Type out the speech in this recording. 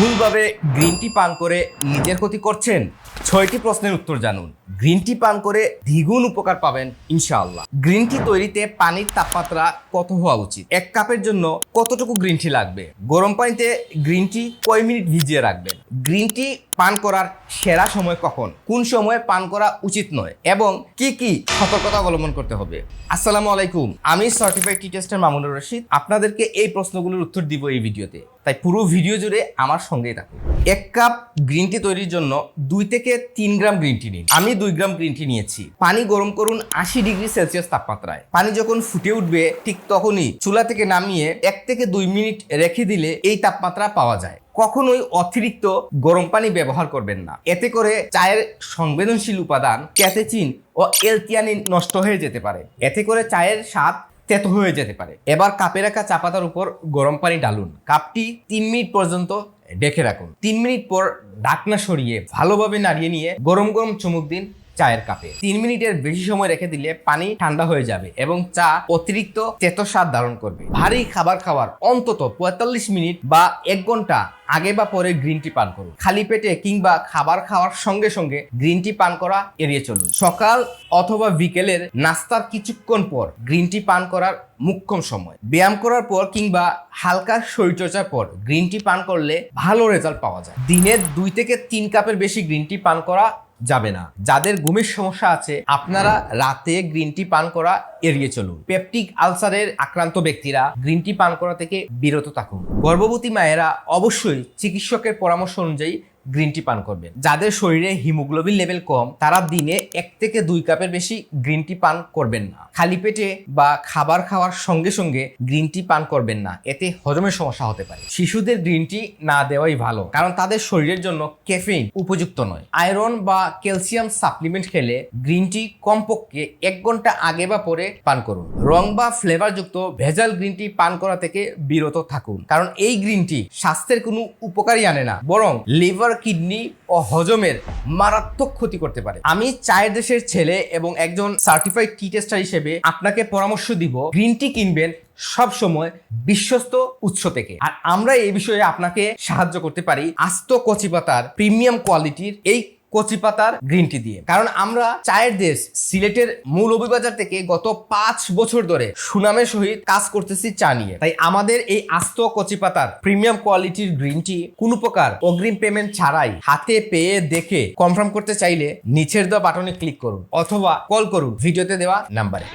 ভুলভাবে green tea পান করে নিজের ক্ষতি করছেন? ছয়টি প্রশ্নের উত্তর জানুন। গ্রিন টি পান করে দ্বিগুণ উপকার পাবেন, ইনশাআল্লাহ। গ্রিন টি তৈরিতে পানির তাপমাত্রা কত হওয়া উচিত? এক কাপের জন্য কতটুকু গ্রিন টি লাগবে? গরম পানিতে গ্রিন টি কয় মিনিট ভিজিয়ে রাখবেন? গ্রিন টি পান করার সেরা সময় কখন? কোন সময়ে পান করা উচিত নয়? এবং কি কি সতর্কতা অবলম্বন করতে হবে? আসসালামু আলাইকুম। আমি certified tea taster Mamunur Rashid. আপনাদেরকে এই প্রশ্নগুলোর উত্তর দিব এই ভিডিওতে। তাই পুরো ভিডিও জুড়ে আমার সঙ্গেই থাকুন। এক কাপ গ্রিন টি তৈরির জন্য দুই থেকে তিন গ্রাম গ্রিন টি নিন। আমি দুই গ্রাম গ্রিন টি নিয়েছি। পানি গরম করুন আশি ডিগ্রি সেলসিয়াস তাপমাত্রায়। পানি যখন ফুটে উঠবে, ঠিক তখনই চুলা থেকে নামিয়ে এক থেকে দুই মিনিট রেখে দিলে এই তাপমাত্রা পাওয়া যায়। কখনোই অতিরিক্ত গরম পানি ব্যবহার করবেন না। এতে করে চায়ের সংবেদনশীল উপাদান ক্যাথেচিন ও এলটিয়ানিন নষ্ট হয়ে যেতে পারে। এতে করে চায়ের স্বাদ তেতো হয়ে যেতে পারে। এবার কাপে রাখা চা পাতার উপর গরম পানি ডালুন। কাপটি তিন মিনিট পর্যন্ত ডেকে রাখুন। তিন মিনিট পর ডাকনা সরিয়ে ভালোভাবে নাড়িয়ে নিয়ে গরম গরম চুমুক দিন। চায়ের কাপে। তিন মিনিটের বেশি সময় রেখে দিলে পানি ঠান্ডা হয়ে যাবে এবং চা অতিরিক্ত তেতো স্বাদ ধারণ করবে। ভারী খাবার খাওয়ার অন্তত পঁয়তাল্লিশ মিনিট বা এক ঘণ্টা আগে বা পরে গ্রিন টি পান করুন। খালি পেটে কিংবা খাবার খাওয়ার সঙ্গে সঙ্গে গ্রিন টি পান করা এড়িয়ে চলুন। সকাল অথবা বিকেলের নাস্তার কিছুক্ষণ পর গ্রিন টি পান করার মুখ্যম সময়। ব্যায়াম করার পর কিংবা হালকা শরীরচর্চার পর গ্রিন টি পান করলে ভালো রেজাল্ট পাওয়া যায়। দিনের দুই থেকে তিন কাপের বেশি গ্রিন টি পান করা যাবে না। যাদের ঘুমের সমস্যা আছে, আপনারা রাতে গ্রিন টি পান করা এড়িয়ে চলুন। পেপটিক আলসারের আক্রান্ত ব্যক্তিরা গ্রিন টি পান করা থেকে বিরত থাকুন। গর্ভবতী মায়েরা অবশ্যই চিকিৎসকের পরামর্শ অনুযায়ী গ্রিন টি পান করবেন। যাদের শরীরে হিমোগ্লোবিন লেভেল কম, তারা দিনে এক থেকে দুই কাপের বেশি গ্রিন টি পান করবেন না। খালি পেটে বা খাবার খাওয়ার সঙ্গে সঙ্গে গ্রিন টি পান করবেন না। এতে হজমের সমস্যা হতে পারে। শিশুদের গ্রিন টি না দেওয়াই ভালো, কারণ তাদের শরীরের জন্য ক্যাফেইন উপযুক্ত নয়। আয়রন বা ক্যালসিয়াম সাপ্লিমেন্ট খেলে গ্রিন টি কমপক্ষে এক ঘণ্টা আগে বা পরে পান করুন। রং বা ফ্লেভার যুক্ত ভেজাল গ্রিন টি পান করা থেকে বিরত থাকুন। কারণ এই গ্রিন টি স্বাস্থ্যের কোনো উপকারই আনে না। বরং লিভার কিডনি ও হজমের মারাত্মক ক্ষতি করতে পারে। আমি চায়ের দেশের ছেলে এবং একজন সার্টিফাইড টি টেস্টার হিসেবে আপনাকে পরামর্শ দিব গ্রিন টি কিনবেন সব সময় বিশ্বস্ত উৎস থেকে। আর আমরা এই বিষয়ে আপনাকে সাহায্য করতে পারি আস্ত কচিপাতার প্রিমিয়াম কোয়ালিটির এই কচি পাতার গ্রিন টি দিয়ে। কারণ আমরা চায়ের দেশ, সিলেটের মূল অভিবাজার থেকে গত পাঁচ বছর ধরে সুনামের সহিত কাজ করতেছি চা নিয়ে। তাই আমাদের এই আস্ত কচি পাতার প্রিমিয়াম কোয়ালিটির গ্রিন টি কোনো প্রকার অগ্রিম পেমেন্ট ছাড়াই হাতে পেয়ে দেখে কনফার্ম করতে চাইলে নিচের দেওয়া বাটনে ক্লিক করুন অথবা কল করুন ভিডিওতে দেওয়া নাম্বারে